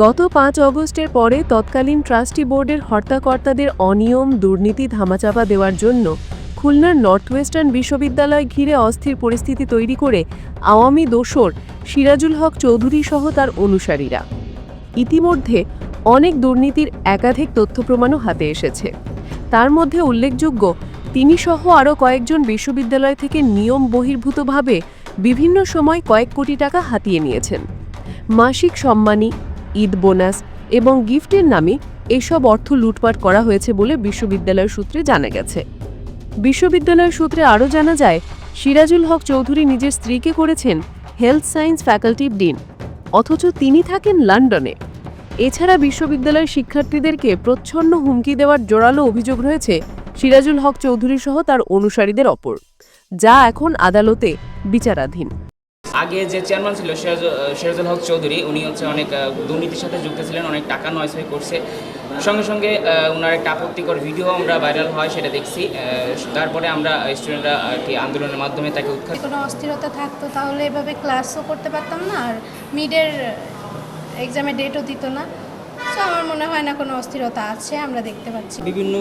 গত পাঁচ অগস্টের পরে তৎকালীন ট্রাস্টি বোর্ডের হর্তাকর্তাদের অনিয়ম, দুর্নীতি, ধামাচাপা দেওয়ার জন্য খুলনার নর্থ ওয়েস্টার্ন বিশ্ববিদ্যালয় ঘিরে অস্থির পরিস্থিতি তৈরি করে আওয়ামী দোসর সিরাজুল হক চৌধুরী সহ তার অনুসারীরা। ইতিমধ্যে অনেক দুর্নীতির একাধিক তথ্য প্রমাণও হাতে এসেছে। তার মধ্যে উল্লেখযোগ্য, তিনি সহ আরও কয়েকজন বিশ্ববিদ্যালয় থেকে নিয়ম বহির্ভূতভাবে বিভিন্ন সময় কয়েক কোটি টাকা হাতিয়ে নিয়েছেন। মাসিক সম্মানী ঈদ বোনাস এবং গিফটের নামে এসব অর্থ লুটপাট করা হয়েছে বলে বিশ্ববিদ্যালয় সূত্রে জানা গেছে। বিশ্ববিদ্যালয় সূত্রে আরও জানা যায়, সিরাজুল হক চৌধুরী নিজের স্ত্রীকে করেছেন হেলথ সায়েন্স ফ্যাকাল্টির ডিন, অথচ তিনি থাকেন লন্ডনে। এছাড়া বিশ্ববিদ্যালয়ের শিক্ষার্থীদেরকে প্রচ্ছন্ন হুমকি দেওয়ার জোরালো অভিযোগ রয়েছে সিরাজুল হক চৌধুরী সহ তার অনুসারীদের অপর যা এখন আদালতে বিচারাধীন। আগে যে চেয়ারম্যান ছিল সিরাজ- সিরাজুল হক চৌধুরী উনি হচ্ছে অনেক দুর্নীতির সাথে যুক্ত ছিলেন অনেক টাকা নয়ছয় করছে। সঙ্গে সঙ্গে ওনার একটা আপত্তিকর ভিডিও আমরা ভাইরাল হয় সেটা দেখছি। তারপরে আমরা স্টুডেন্টরা কি আন্দোলনের মাধ্যমে তাকে উৎখাত কোনো অস্থিরতা থাকতো তাহলে এভাবে ক্লাসও করতে পারতাম না আর মিডের এক্সামে ডেটও দিত না। সো আমার মনে হয় না কোনো অস্থিরতা আছে আমরা দেখতে পাচ্ছি। বিভিন্ন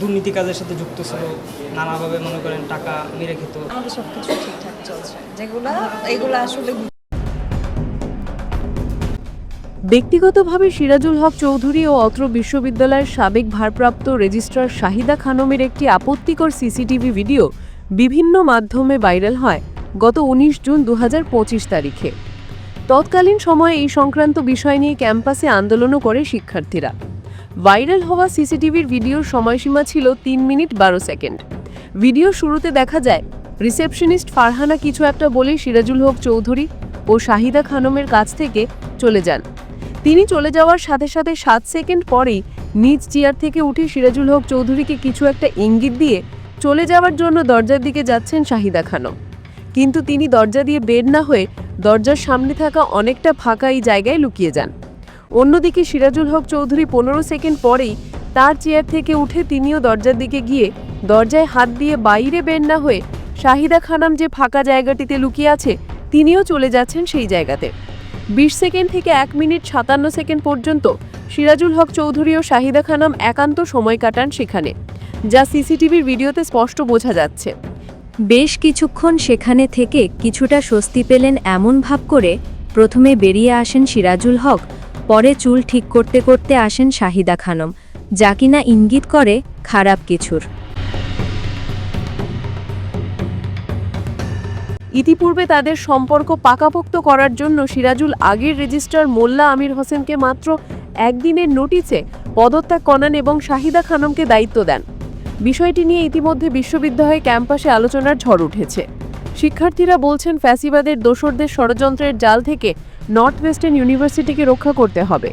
দুর্নীতি কাজের সাথে যুক্ত ছিল নানাভাবে মনে করেন টাকা মেরে খেত। আমাদের সব কিছু ঠিকঠাক। চলছে। যেগুলো, এগুলো আসলে ব্যক্তিগতভাবে সিরাজুল হক চৌধুরী ও অত্র বিশ্ববিদ্যালয়ের সাবেক ভারপ্রাপ্ত রেজিস্ট্রার শাহিদা খানমের একটি আপত্তিকর সিসিটিভি ভিডিও বিভিন্ন মাধ্যমে ভাইরাল হয় গত উনিশ জুন দু হাজার পঁচিশ তারিখে। তৎকালীন সময়ে এই সংক্রান্ত বিষয় নিয়ে ক্যাম্পাসে আন্দোলনও করে শিক্ষার্থীরা। ভাইরাল হওয়া সিসিটিভির ভিডিওর সময়সীমা ছিল তিন মিনিট বারো সেকেন্ড। ভিডিও শুরুতে দেখা যায় রিসেপশনিস্ট ফারহানা কিছু একটা বলে সিরাজুল হক চৌধুরী ও শাহিদা খানমের কাছ থেকে চলে যান। তিনি চলে যাওয়ার সাথে সাথে সাত সেকেন্ড পরেই নিজ চেয়ার থেকে উঠে সিরাজুল হক চৌধুরীকে কিছু একটা ইঙ্গিত দিয়ে চলে যাওয়ার জন্য দরজার দিকে যাচ্ছেন শাহিদা খানম। কিন্তু তিনি দরজা দিয়ে বের না হয়ে দরজার সামনে থাকা অনেকটা ফাঁকা এই জায়গায় লুকিয়ে যান। অন্যদিকে সিরাজুল হক চৌধুরী পনেরো সেকেন্ড পরেই তার চেয়ার থেকে উঠে তিনিও দরজার দিকে গিয়ে দরজায় হাত দিয়ে বাইরে বের না হয়ে শাহিদা খানাম যে ফাঁকা জায়গাটিতে লুকিয়ে আছে, তিনিও চলে যাচ্ছেন সেই জায়গাতে। বিশ সেকেন্ড থেকে এক মিনিট সাতান্ন সেকেন্ড পর্যন্ত সিরাজুল হক চৌধুরী ও শাহিদা খানাম একান্ত সময় কাটান সেখানে, যা সিসিটিভির ভিডিওতে স্পষ্ট বোঝা যাচ্ছে। বেশ কিছুক্ষণ সেখানে থেকে কিছুটা স্বস্তি পেলেন এমন ভাব করে প্রথমে বেরিয়ে আসেন সিরাজুল হক, পরে চুল ঠিক করতে করতে আসেন শাহিদা খানম, যা কিনা ইঙ্গিত করে খারাপ কিছুর। ইতিপূর্বে তাদের সম্পর্ক পাকাপোক্ত করার জন্য সিরাজুল আগের রেজিস্ট্রার মোল্লা আমির হোসেনকে মাত্র একদিনের নোটিসে পদত্যাগ করান এবং শাহিদা খানমকে দায়িত্ব দেন। বিষয়টি নিয়ে ইতিমধ্যে বিশ্ববিদ্যালয় ক্যাম্পাসে আলোচনার ঝড় উঠেছে। শিক্ষার্থীরা বলছেন, ফ্যাসিবাদের দোসরদের ষড়যন্ত্রের জাল থেকে নর্থ ওয়েস্টার্ন ইউনিভার্সিটিকে রক্ষা করতে হবে।